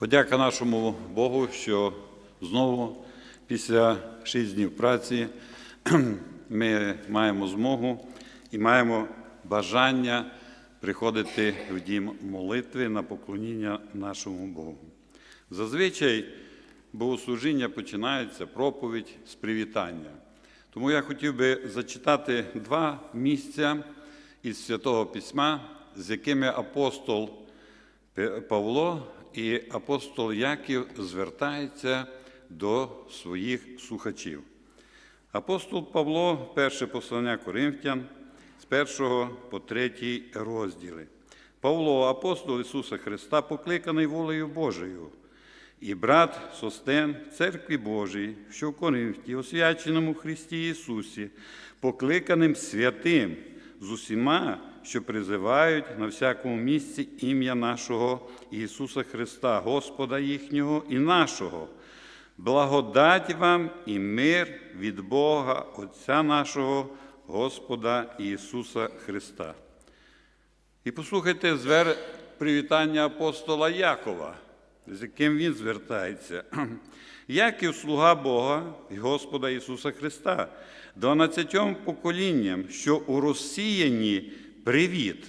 Подяка нашому Богу, що знову після шість днів праці ми маємо змогу і маємо бажання приходити в дім молитви на поклоніння нашому Богу. Зазвичай богослужіння починається проповідь з привітання. Тому я хотів би зачитати два місця із Святого Письма, з якими апостол Павло і апостол Яків звертається до своїх слухачів. Апостол Павло, перше послання Коринфян, з першого по третій розділи. Павло, апостол Ісуса Христа, покликаний волею Божою, і брат Состен, церкві Божій, що в Коринфі, освяченому Христі Ісусі, покликаним святим з усіма, що призивають на всякому місці ім'я нашого Ісуса Христа, Господа їхнього і нашого. Благодать вам і мир від Бога, Отця нашого, Господа Ісуса Христа. І послухайте звер привітання апостола Якова, з яким він звертається. Яків слуга Бога і Господа Ісуса Христа, дванадцятьом поколінням, що у розсіянні привіт.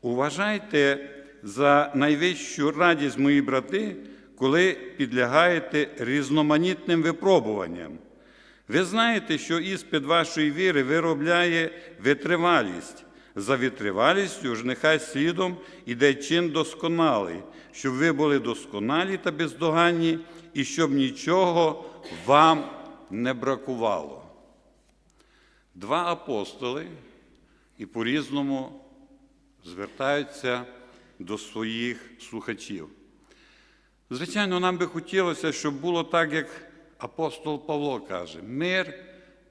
Уважайте за найвищу радість, мої брати, коли підлягаєте різноманітним випробуванням. Ви знаєте, що іспит вашої віри виробляє витривалість. За витривалістю ж нехай слідом іде чин досконалий, щоб ви були досконалі та бездоганні, і щоб нічого вам не бракувало. Два апостоли і по-різному звертаються до своїх слухачів. Звичайно, нам би хотілося, щоб було так, як апостол Павло каже: мир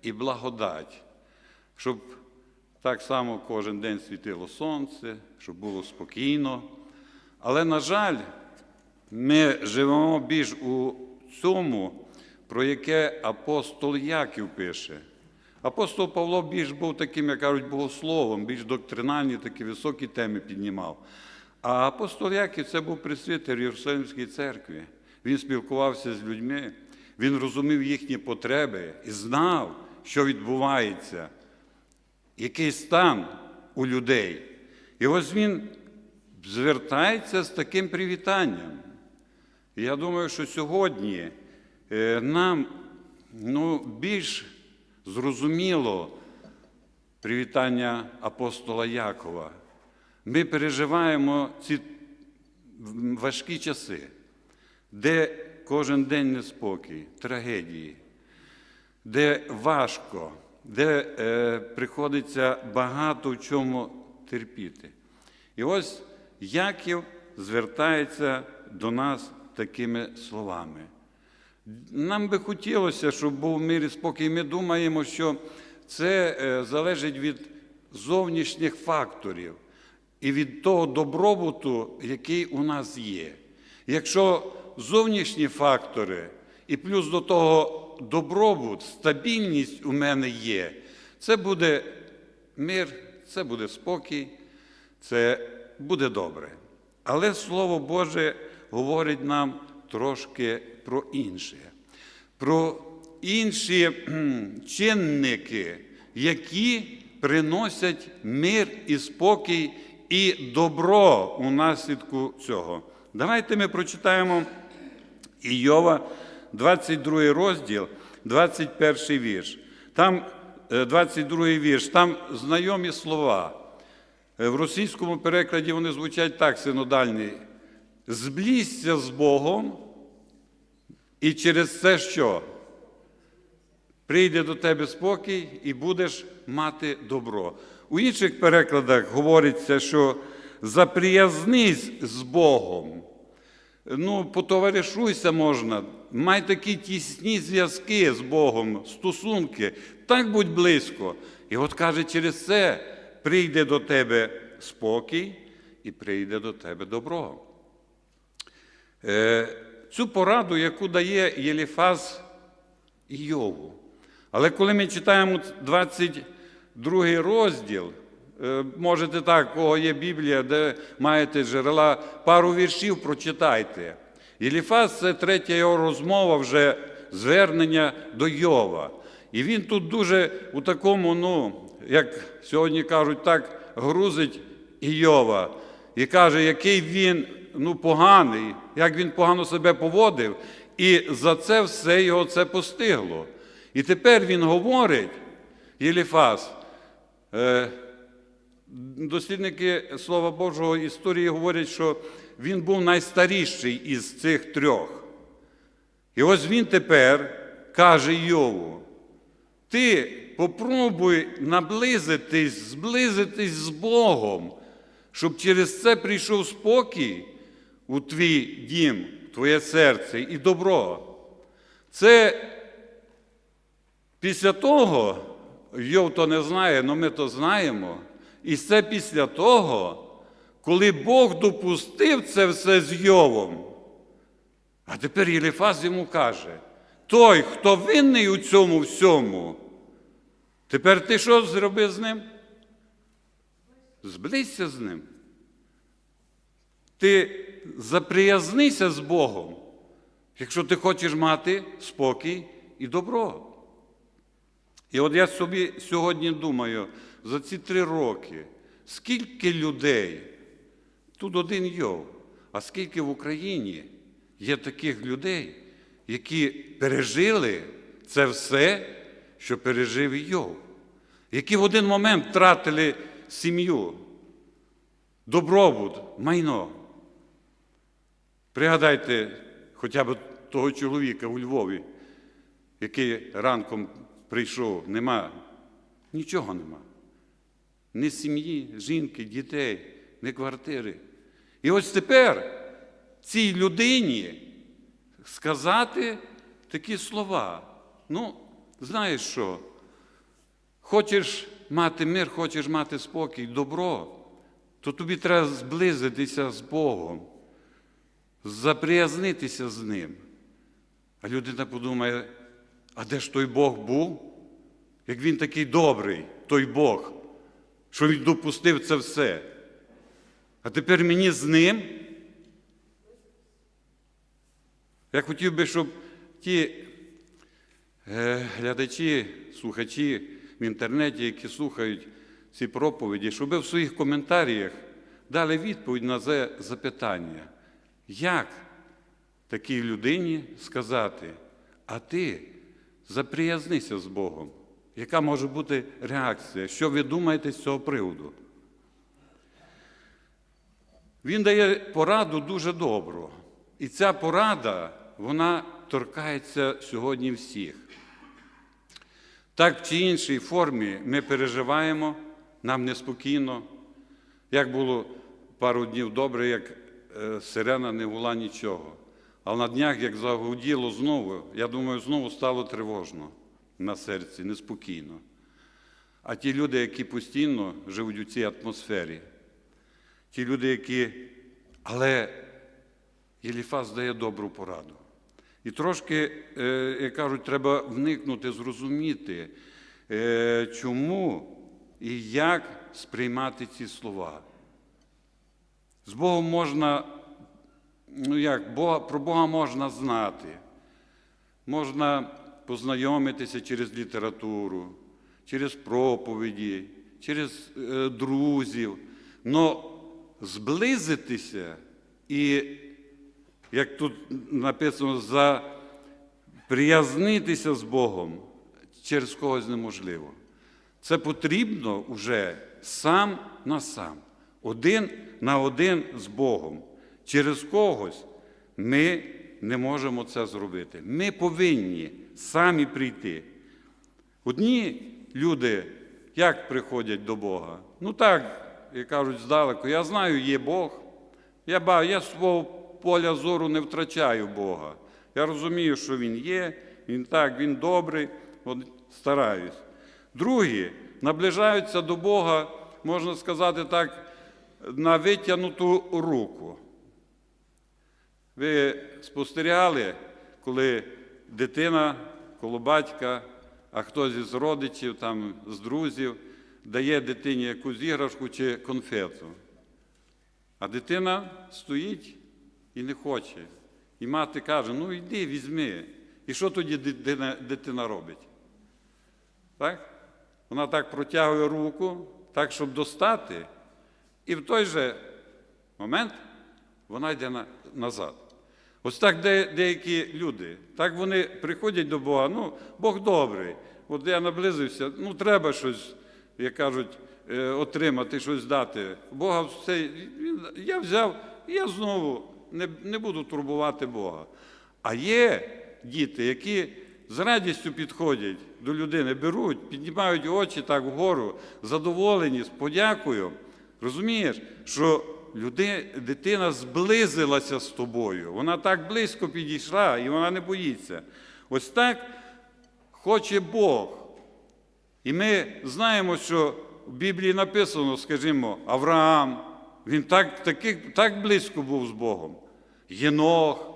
і благодать, щоб так само кожен день світило сонце, щоб було спокійно. Але, на жаль, ми живемо більш у цьому, про яке апостол Яків пише. Апостол Павло більш був таким, як кажуть, богословом, більш доктринальні, такі високі теми піднімав. А апостол Яків це був присвятер Єрусалимській церкві. Він спілкувався з людьми, він розумів їхні потреби і знав, що відбувається, який стан у людей. І ось він звертається з таким привітанням. Я думаю, що сьогодні е, нам ну, більш зрозуміло привітання апостола Якова. Ми переживаємо ці важкі часи, де кожен день неспокій, трагедії, де важко, де е, приходиться багато в чому терпіти. І ось Яків звертається до нас такими словами. Нам би хотілося, щоб був мир і спокій. Ми думаємо, що це е, залежить від зовнішніх факторів і від того добробуту, який у нас є. Якщо зовнішні фактори і плюс до того добробут, стабільність у мене є, це буде мир, це буде спокій, це буде добре. Але Слово Боже говорить нам трошки про інше, про інші чинники, які приносять мир і спокій і добро у наслідку цього. Давайте ми прочитаємо Іова, 22 розділ, 21 вірш. Там 22 вірш, там знайомі слова. В російському перекладі вони звучать так синодальні. Зблізься з Богом, і через це що? Прийде до тебе спокій і будеш мати добро. У інших перекладах говориться, що заприязнись з Богом. Ну, потоваришуйся можна, май такі тісні зв'язки з Богом, стосунки, так будь близько. І от каже, через це прийде до тебе спокій і прийде до тебе добро. Е, Цю пораду, яку дає Єліфаз Іову. Але коли ми читаємо 22 розділ, е, можете так, у кого є Біблія, де маєте джерела, пару віршів прочитайте. Єліфаз це третя його розмова, вже звернення до Йова. І він тут дуже у такому, ну, як сьогодні кажуть, так грузить Іова і каже, який він ну, поганий, як він погано себе поводив, і за це все його це постигло. І тепер він говорить, Єліфаз, е, дослідники Слова Божого історії говорять, що він був найстаріший із цих трьох. І ось він тепер каже Йову, ти попробуй наблизитись, зблизитись з Богом, щоб через це прийшов спокій у твій дім, твоє серце і добро. Це після того, Йов то не знає, але ми то знаємо. І це після того, коли Бог допустив це все з Йовом. А тепер Єліфаз йому каже: той, хто винний у цьому всьому, тепер ти що зроби з ним? Зблизься з ним. Ти заприязнися з Богом, якщо ти хочеш мати спокій і добро. І от я собі сьогодні думаю, за ці три роки, скільки людей, тут один Йов, а скільки в Україні є таких людей, які пережили це все, що пережив Йов, які в один момент втратили сім'ю, добробут, майно. Пригадайте хоча б того чоловіка у Львові, який ранком прийшов, нема, нічого нема. Ні сім'ї, жінки, дітей, ні квартири. І ось тепер цій людині сказати такі слова. Ну, знаєш що? Хочеш мати мир, хочеш мати спокій, добро, то тобі треба зблизитися з Богом, заприязнитися з Ним. А людина подумає, а де ж той Бог був? Як він такий добрий, той Бог, що він допустив це все. А тепер мені з ним. Я хотів би, щоб ті е, глядачі, слухачі в інтернеті, які слухають ці проповіді, щоб в своїх коментарях дали відповідь на це запитання. Як такій людині сказати, а ти заприязнися з Богом? Яка може бути реакція? Що ви думаєте з цього приводу? Він дає пораду дуже добру. І ця порада, вона торкається сьогодні всіх. Так чи іншій формі ми переживаємо, нам неспокійно. Як було пару днів добре, як сирена не була нічого. Але на днях, як загуділо знову, я думаю, знову стало тривожно на серці, неспокійно. А ті люди, які постійно живуть у цій атмосфері, ті люди, які. Але Єліфас дає добру пораду. І трошки, е, як кажуть, треба вникнути, зрозуміти, е, чому і як сприймати ці слова. З Богом можна, ну як, Бога, про Бога можна знати, можна познайомитися через літературу, через проповіді, через е, друзів. Но зблизитися і, як тут написано, заприязнитися з Богом через когось неможливо. Це потрібно вже сам на сам, один на один з Богом. Через когось ми не можемо це зробити. Ми повинні самі прийти. Одні люди як приходять до Бога? Ну так, як кажуть, здалеку, я знаю, є Бог. Я ба- я свого поля зору не втрачаю Бога. Я розумію, що Він є, Він так, Він добрий, стараюсь. Другі наближаються до Бога, можна сказати так, на витягнуту руку. Ви спостерігали, коли дитина коло батька, а хтось із родичів, там, з друзів, дає дитині якусь іграшку чи конфету. А дитина стоїть і не хоче. І мати каже: ну йди, візьми. І що тоді дитина, дитина робить? Так? Вона так протягує руку, так, щоб достати, і в той же момент вона йде на, назад. Ось так де, деякі люди, так вони приходять до Бога, ну, Бог добрий. От я наблизився, ну треба щось, як кажуть, е, отримати, щось дати. Бога все, я взяв, я знову не, не буду турбувати Бога. А є діти, які з радістю підходять до людини, беруть, піднімають очі так вгору, задоволені, з подякою. Розумієш, що люди, дитина зблизилася з тобою. Вона так близько підійшла і вона не боїться. Ось так хоче Бог. І ми знаємо, що в Біблії написано, скажімо, Авраам, він так, таких, так близько був з Богом. Єнох,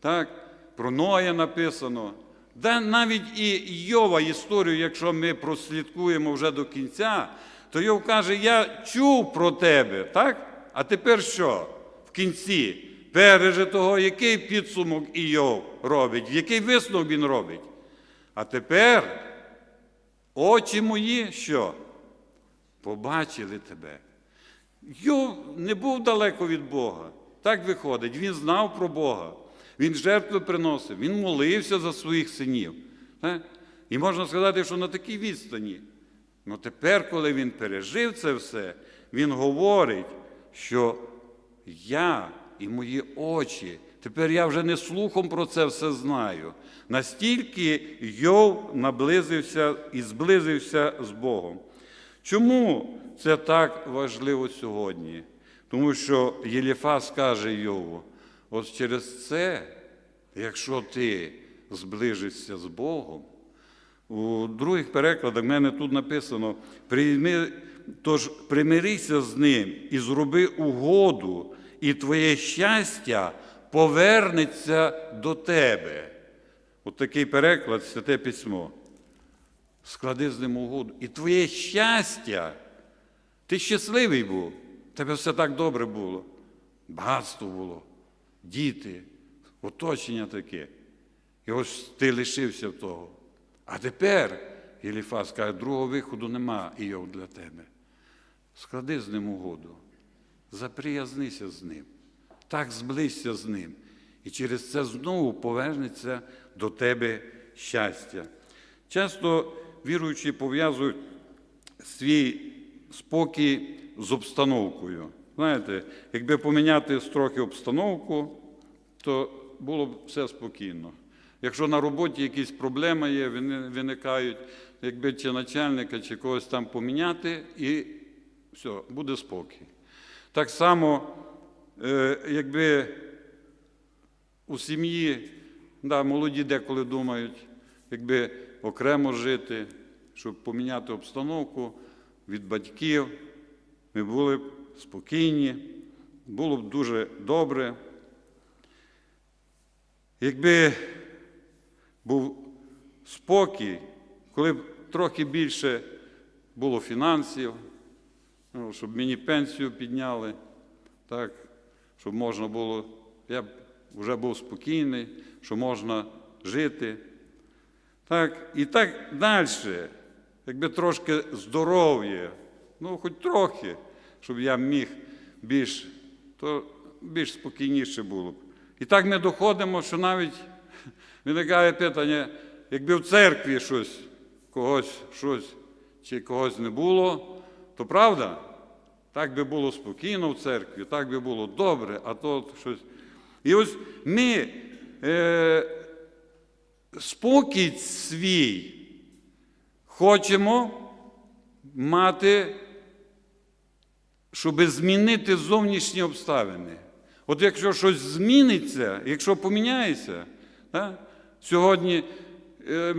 так, про Ноя написано. Да, навіть і Йова історію, якщо ми прослідкуємо вже до кінця, то Йов каже, я чув про тебе, так? А тепер що? В кінці пережитого, який підсумок Іов робить, який висновок він робить? А тепер очі мої що? Побачили тебе. Йов не був далеко від Бога. Так виходить. Він знав про Бога. Він жертви приносив, він молився за своїх синів. Так? І можна сказати, що на такій відстані. Ну тепер, коли він пережив це все, він говорить, що я і мої очі, тепер я вже не слухом про це все знаю. Настільки Йов наблизився і зблизився з Богом. Чому це так важливо сьогодні? Тому що Єліфас каже Йову, от через це, якщо ти зближишся з Богом, у других перекладах в мене тут написано: «Прийми- тож примирися з ним і зроби угоду, і твоє щастя повернеться до тебе. От такий переклад, святе письмо. Склади з ним угоду. І твоє щастя, ти щасливий був, тебе все так добре було. Багатство було, діти, оточення таке. І ось ти лишився того. А тепер, Єліфас каже, другого виходу нема, Іов, для тебе. Склади з ним угоду, заприязнися з ним, так зблизься з ним. І через це знову повернеться до тебе щастя. Часто віруючі пов'язують свій спокій з обстановкою. Знаєте, якби поміняти трохи обстановку, то було б все спокійно. Якщо на роботі якісь проблеми є, виникають, якби чи начальника, чи когось там поміняти, і все, буде спокій. Так само, е, якби у сім'ї, да, молоді деколи думають, якби окремо жити, щоб поміняти обстановку від батьків, ми були б спокійні, було б дуже добре. Якби був спокій, коли б трохи більше було фінансів, ну, щоб мені пенсію підняли, так, щоб можна було, я б вже був спокійний, що можна жити. Так, і так далі, якби трошки здоров'я, ну хоч трохи, щоб я міг більш, то більш спокійніше було б. І так ми доходимо, що навіть виникає питання, якби в церкві щось, когось щось чи когось не було, то правда, так би було спокійно в церкві, так би було добре, а то щось. І ось ми е, спокій свій хочемо мати, щоб змінити зовнішні обставини. От якщо щось зміниться, якщо поміняється? Сьогодні е,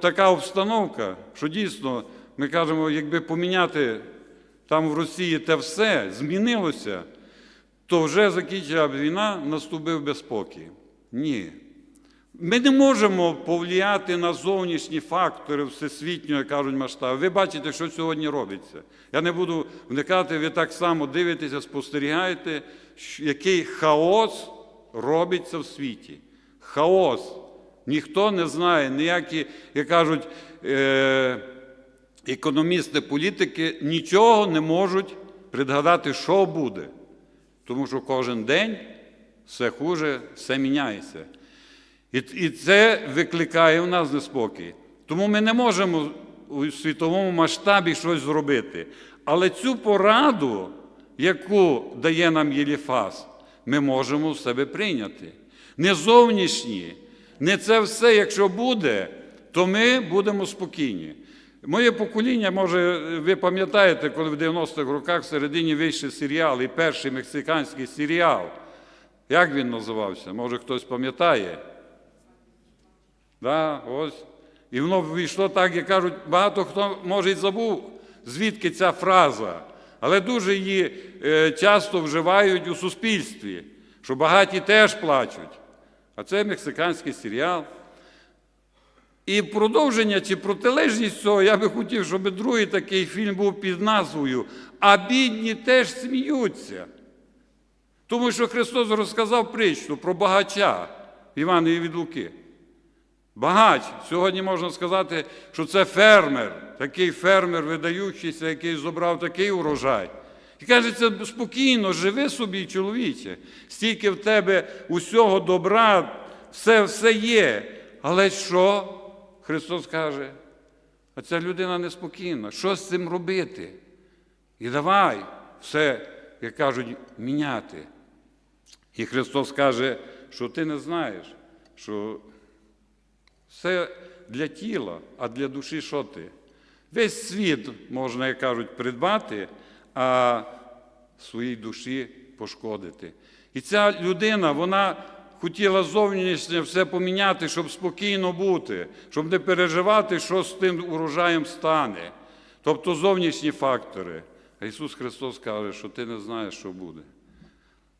така обстановка, що дійсно ми кажемо, якби поміняти там в Росії те все, змінилося, то вже закінчила б війна, наступив би спокій. Ні. Ми не можемо повлияти на зовнішні фактори всесвітнього, кажуть, масштабу. Ви бачите, що сьогодні робиться. Я не буду вникати, ви так само дивитеся, спостерігаєте, який хаос робиться в світі. Хаос. Ніхто не знає, ніякі, як кажуть, е- економісти, політики нічого не можуть предгадати, що буде. Тому що кожен день все хуже, все міняється. І, і це викликає в нас неспокій. Тому ми не можемо у світовому масштабі щось зробити. Але цю пораду, яку дає нам Єліфас, ми можемо в себе прийняти. Не зовнішні, не це все, якщо буде, то ми будемо спокійні. Моє покоління, може, ви пам'ятаєте, коли в 90-х роках всередині вийшов серіал, і перший мексиканський серіал. Як він називався? Може, хтось пам'ятає? Да, ось. І воно вийшло так, як кажуть, багато хто може й забув, звідки ця фраза. Але дуже її е, часто вживають у суспільстві, що багаті теж плачуть. А це мексиканський серіал. І продовження чи протилежність цього, я би хотів, щоб другий такий фільм був під назвою А бідні теж сміються. Тому що Христос розказав притчу про багача Івана від Луки. Багач, сьогодні можна сказати, що це фермер, такий фермер, видаючийся, який зобрав такий урожай. І каже, це спокійно, живи собі, чоловіче, стільки в тебе усього добра, все, все є. Але що? Христос каже, а ця людина неспокійна. Що з цим робити? І давай все, як кажуть, міняти. І Христос каже, що ти не знаєш, що все для тіла, а для душі що ти? Весь світ, можна, як кажуть, придбати, а своїй душі пошкодити. І ця людина, вона хотіла зовнішнє все поміняти, щоб спокійно бути, щоб не переживати, що з тим урожаєм стане. Тобто зовнішні фактори. А Ісус Христос каже, що ти не знаєш, що буде.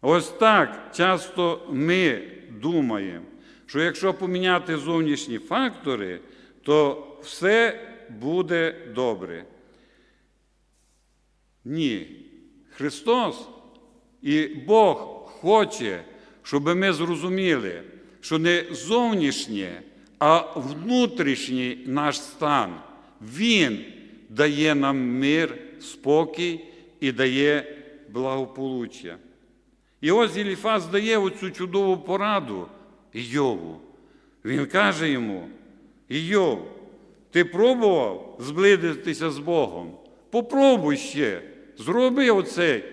Ось так часто ми думаємо, що якщо поміняти зовнішні фактори, то все буде добре. Ні. Христос і Бог хоче, щоб ми зрозуміли, що не зовнішнє, а внутрішній наш стан. Він дає нам мир, спокій і дає благополуччя. І ось Єліфас дає оцю чудову пораду Йову. Він каже йому: Йов, ти пробував зблизитися з Богом? Попробуй ще. Зроби оцей.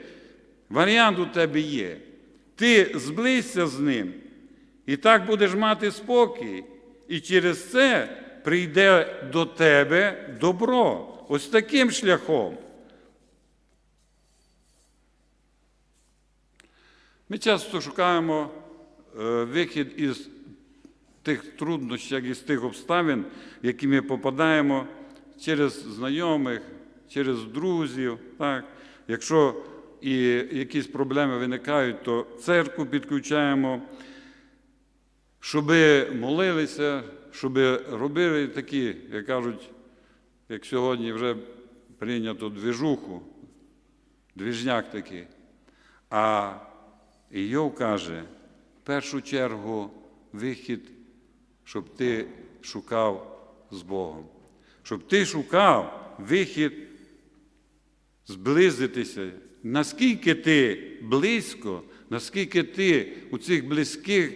Варіант у тебе є. Ти зблизься з ним, і так будеш мати спокій. І через це прийде до тебе добро. Ось таким шляхом. Ми часто шукаємо е, вихід із тих труднощів, із тих обставин, в які ми попадаємо через знайомих, через друзів. Так? Якщо і якісь проблеми виникають, то церкву підключаємо, щоб молилися, щоб робили такі, як кажуть, як сьогодні вже прийнято двіжуху, двіжняк такий. А Іов каже, в першу чергу вихід, щоб ти шукав з Богом, щоб ти шукав вихід зблизитися. Наскільки ти близько, наскільки ти у цих близьких,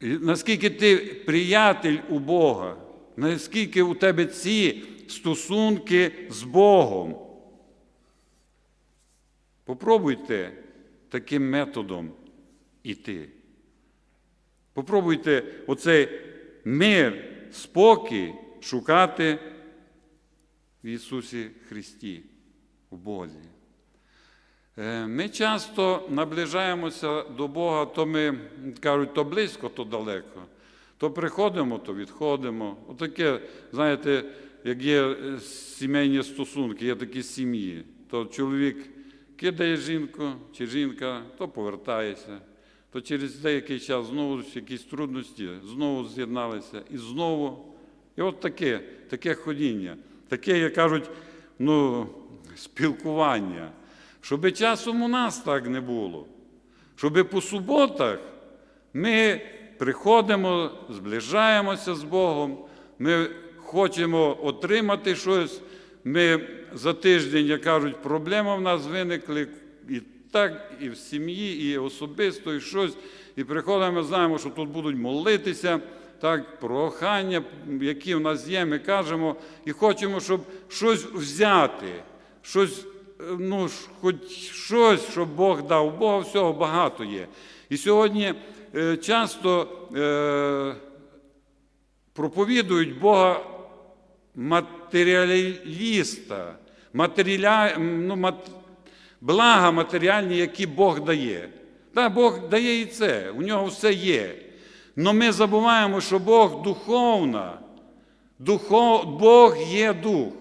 наскільки ти приятель у Бога, наскільки у тебе ці стосунки з Богом. Попробуйте таким методом іти. Попробуйте оцей мир, спокій шукати в Ісусі Христі, в Бозі. Е, Ми часто наближаємося до Бога, то ми кажуть, то близько, то далеко. То приходимо, то відходимо. Отаке, знаєте, як є е, сімейні стосунки, є такі сім'ї, то чоловік кидає жінку чи жінка, то повертається, то через деякий час знову якісь трудності, знову з'єдналися і знову. І от таке, таке ходіння, таке, як кажуть, ну, спілкування. Щоб часом у нас так не було. Щоб по суботах Ми приходимо, зближаємося з Богом, ми хочемо отримати щось. Ми за тиждень, як кажуть, проблеми в нас виникли і так, і в сім'ї, і особисто, і щось. І приходимо, ми знаємо, що тут будуть молитися, так, прохання, які в нас є, ми кажемо, і хочемо, щоб щось взяти, щось, е, ну, хоч щось, щоб Бог дав. У Бога всього багато є. І сьогодні е, часто е, проповідують Бога матеріаліста, матеріаля, ну, мат, блага матеріальні, які Бог дає. Так, Бог дає і це, у нього все є. Але ми забуваємо, що Бог духовна, духов, Бог є дух.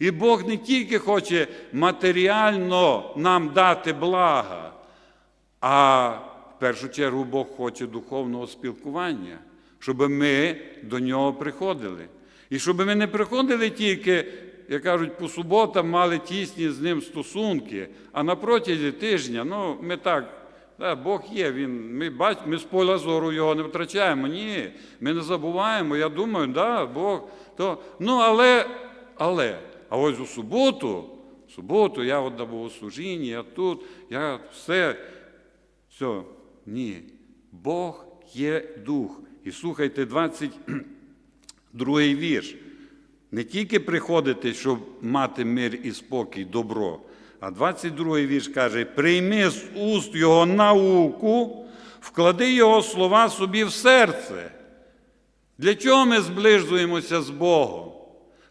І Бог не тільки хоче матеріально нам дати блага, а в першу чергу Бог хоче духовного спілкування, щоб ми до нього приходили. І щоб ми не приходили тільки, як кажуть, по суботам мали тісні з ним стосунки, а на протязі тижня, ну, ми так. Да, Бог є, він, ми бач, ми з поля зору його не втрачаємо. Ні, ми не забуваємо. Я думаю, да, Бог. То, ну, але, але, а ось у суботу, в суботу я от на богослужінні, я тут, я все, все. Ні. Бог є дух. І слухайте 22 вірш. Не тільки приходити, щоб мати мир і спокій, добро. А 22 вірш каже: прийми з уст його науку, вклади його слова собі в серце. Для чого ми зближуємося з Богом?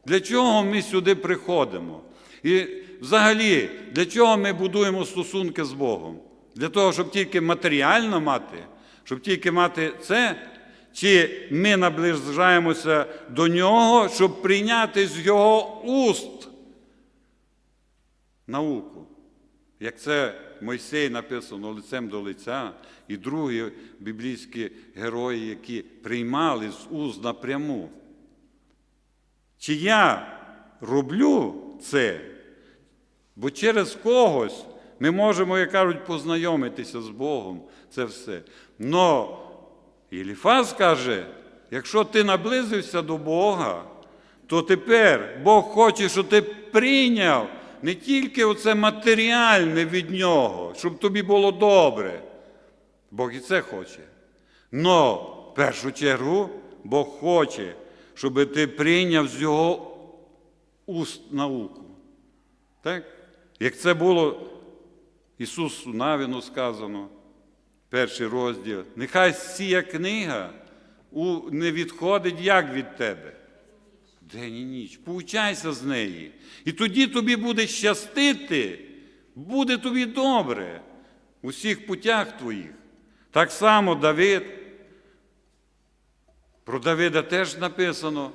Для чого ми сюди приходимо? І взагалі, для чого ми будуємо стосунки з Богом? Для того, щоб тільки матеріально мати, щоб тільки мати це, чи ми наближаємося до Нього, щоб прийняти з Його уст науку. Як це Мойсей написано лицем до лиця, і другі біблійські герої, які приймали з уст напряму. Чи я роблю це? Бо через когось ми можемо, як кажуть, познайомитися з Богом. Це все. Но Іліфаз каже, якщо ти наблизився до Бога, то тепер Бог хоче, щоб ти прийняв не тільки оце матеріальне від Нього, щоб тобі було добре. Бог і це хоче. Но в першу чергу Бог хоче, щоб ти прийняв з Його уст науку. Так? Як це було Ісусу Навіну сказано, перший розділ, нехай сія книга не відходить як від тебе. День і ніч. Поучайся з неї. І тоді тобі буде щастити, буде тобі добре у всіх путях твоїх. Так само Давид. Про Давида теж написано.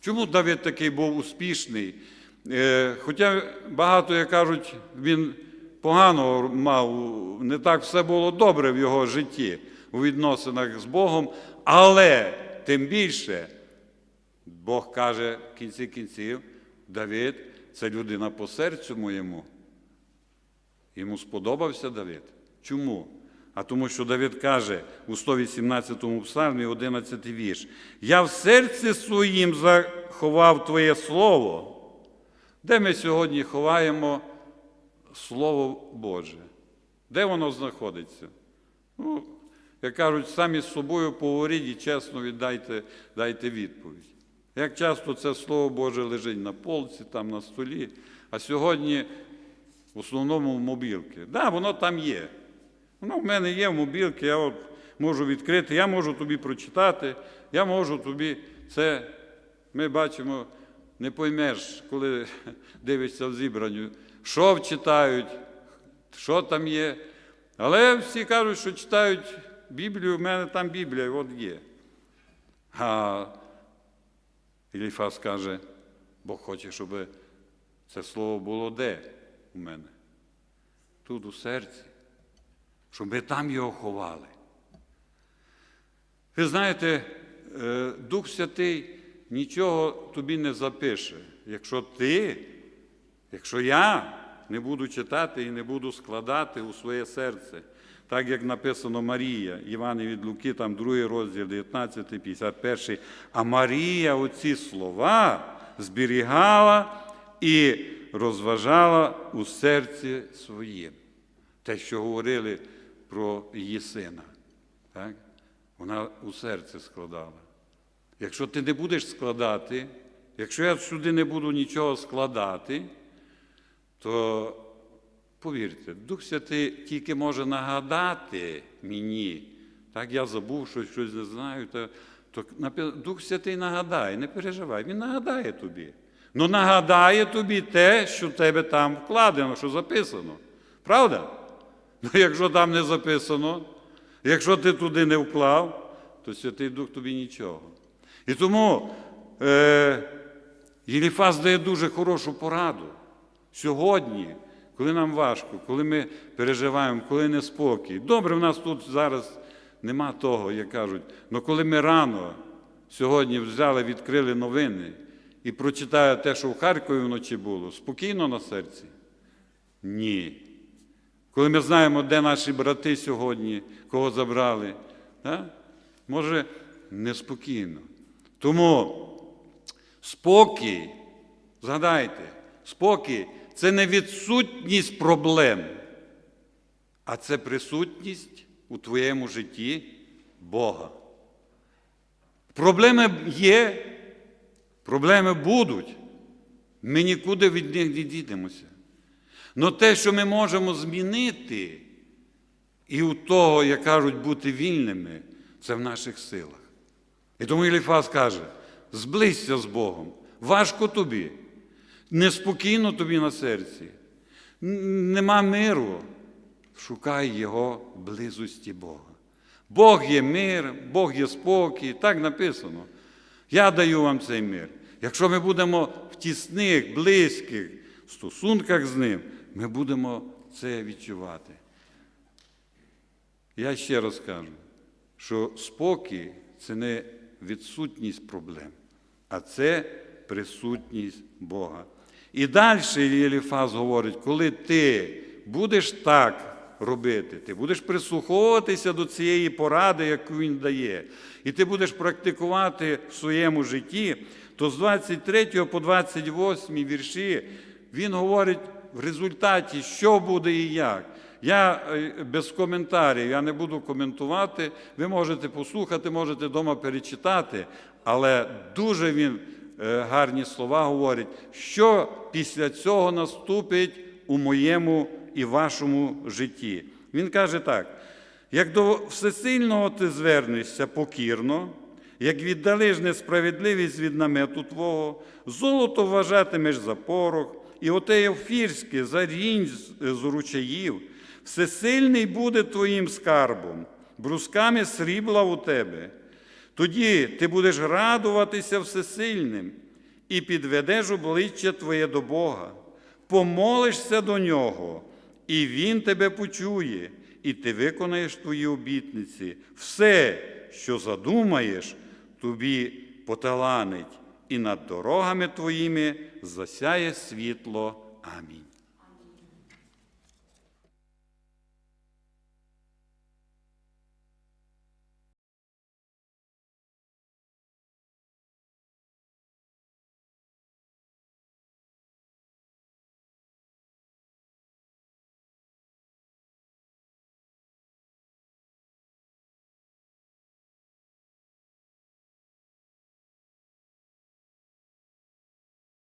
Чому Давид такий був успішний? Е, Хоча багато, як кажуть, він погано мав, не так все було добре в його житті, у відносинах з Богом, але тим більше Бог каже в кінці кінців, Давид це людина по серцю моєму. Йому сподобався Давид. Чому? А тому, що Давид каже у 118 псалмі, 11 вірш: Я в серці своїм заховав Твоє Слово. Де ми сьогодні ховаємо Слово Боже? Де воно знаходиться? Ну, як кажуть, самі з собою поговоріть і чесно віддайте дайте відповідь. Як часто це Слово Боже лежить на полці, там на столі, а сьогодні в основному в мобілки. Так, да, воно там є. Воно в мене є в мобілці, я от можу відкрити, я можу тобі прочитати, я можу тобі це. Ми бачимо, не поймеш, коли дивишся в зібранню, що читають, що там є. Але всі кажуть, що читають Біблію, в мене там Біблія, от є. А Іліфас каже, Бог хоче, щоб це слово було де у мене? Тут у серці, щоб ми там його ховали. Ви знаєте, е, Дух Святий нічого тобі не запише, якщо ти, якщо я не буду читати і не буду складати у своє серце. Так як написано Марія, Іван від Луки, там 2 розділ, 19, 51. А Марія оці слова зберігала і розважала у серці своїм. Те, що говорили про її сина. Так? Вона у серце складала. Якщо ти не будеш складати, якщо я сюди не буду нічого складати, то повірте, Дух Святий тільки може нагадати мені, так я забув щось, щось не знаю, то, то Дух Святий нагадає, не переживай, Він нагадає тобі. Ну нагадає тобі те, що в тебе там вкладено, що записано. Правда? Ну, якщо там не записано, якщо ти туди не вклав, то Святий Дух тобі нічого. І тому е, Єліфас дає дуже хорошу пораду. Сьогодні, коли нам важко, коли ми переживаємо, коли неспокій. Добре, в нас тут зараз нема того, як кажуть, але коли ми рано сьогодні взяли, відкрили новини і прочитали те, що в Харкові вночі було, спокійно на серці? Ні. Коли ми знаємо, де наші брати сьогодні, кого забрали, так? може неспокійно. Тому спокій, згадайте, спокій це не відсутність проблем, а це присутність у твоєму житті Бога. Проблеми є, проблеми будуть. Ми нікуди від них не дійдемося. Но те, що ми можемо змінити, і у того, як кажуть, бути вільними, це в наших силах. І тому Іліфас каже: зблизься з Богом, важко тобі, неспокійно тобі на серці, нема миру. Шукай Його близості Бога. Бог є мир, Бог є спокій, так написано. Я даю вам цей мир. Якщо ми будемо в тісних, близьких стосунках з ним, ми будемо це відчувати. Я ще раз кажу, що спокій це не відсутність проблем, а це присутність Бога. І далі Єліфаз говорить, коли ти будеш так робити, ти будеш прислуховуватися до цієї поради, яку він дає, і ти будеш практикувати в своєму житті, то з 23 по 28 вірші він говорить в результаті, що буде і як. Я е, без коментарів, я не буду коментувати. Ви можете послухати, можете вдома перечитати, але дуже він е, гарні слова говорить, що після цього наступить у моєму і вашому житті. Він каже так: як до всесильного ти звернешся покірно, як віддалиш несправедливість від намету Твого, золото вважатимеш за порох, і оте ефірське за рінь з- з ручаїв, всесильний буде твоїм скарбом, брусками срібла у тебе. Тоді ти будеш радуватися всесильним і підведеш обличчя Твоє до Бога, помолишся до Нього, і Він тебе почує, і ти виконаєш твої обітниці. Все, що задумаєш, тобі поталанить, і над дорогами твоїми засяє світло. Амінь.